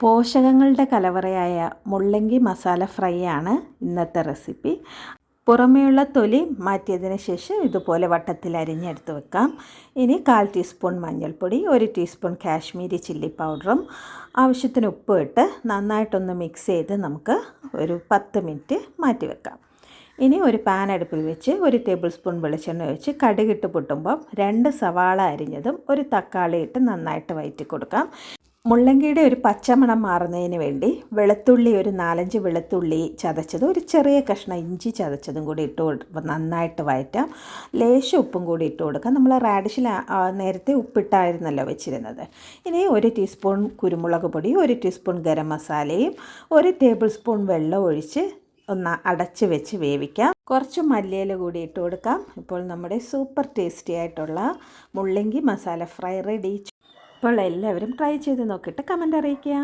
പോഷകങ്ങളുടെ കലവറയായ മുള്ളങ്കി masala fry ആണ് ഇന്നത്തെ recipe. പുറമേയുള്ള തൊലി മാറ്റിയതിന് ശേഷം ഇതുപോലെ വട്ടത്തിൽ അരിഞ്ഞെടുത്ത് വെക്കാം. ഇനി കാൽ ടീസ്പൂൺ മഞ്ഞൾപ്പൊടി ഒരു ടീസ്പൂൺ കാശ്മീരി ചില്ലി പൗഡറും ആവശ്യത്തിന് ഉപ്പ് ഇട്ട് നന്നായിട്ടൊന്ന് മിക്സ് ചെയ്ത് നമുക്ക് ഒരു പത്ത് മിനിറ്റ് മാറ്റി വെക്കാം. ഇനി ഒരു പാൻ അടുപ്പിൽ വെച്ച് ഒരു ടേബിൾ സ്പൂൺ വെളിച്ചെണ്ണ ഒഴിച്ച് കടുകിട്ട് പൊട്ടുമ്പം രണ്ട് സവാള അരിഞ്ഞതും ഒരു തക്കാളി ഇട്ട് നന്നായിട്ട് വയറ്റി കൊടുക്കാം. മുള്ളങ്കിയുടെ ഒരു പച്ചമണം മാറുന്നതിന് വേണ്ടി വെളുത്തുള്ളി ഒരു നാലഞ്ച് വെളുത്തുള്ളി ചതച്ചതും ഒരു ചെറിയ കഷ്ണം ഇഞ്ചി ചതച്ചതും കൂടി ഇട്ട് കൊടുക്കും നന്നായിട്ട് വയറ്റാം ലേശം ഉപ്പും കൂടി ഇട്ട് കൊടുക്കാം. നമ്മൾ റാഡിഷിൽ നേരത്തെ ഉപ്പിട്ടായിരുന്നല്ലോ വെച്ചിരുന്നത്. ഇനി ഒരു ടീസ്പൂൺ കുരുമുളക് പൊടി ഒരു ടീസ്പൂൺ ഗരം മസാലയും ഒരു ടേബിൾ സ്പൂൺ വെള്ളം ഒഴിച്ച് ഒന്ന് അടച്ച് വെച്ച് വേവിക്കാം. കുറച്ച് മല്ലിയില കൂടി ഇട്ട് കൊടുക്കാം. ഇപ്പോൾ നമ്മുടെ സൂപ്പർ ടേസ്റ്റി ആയിട്ടുള്ള മുള്ളങ്കി മസാല ഫ്രൈ റെഡി. ഇപ്പോൾ എല്ലാവരും ട്രൈ ചെയ്ത് നോക്കിയിട്ട് കമന്റ് അറിയിക്കുക.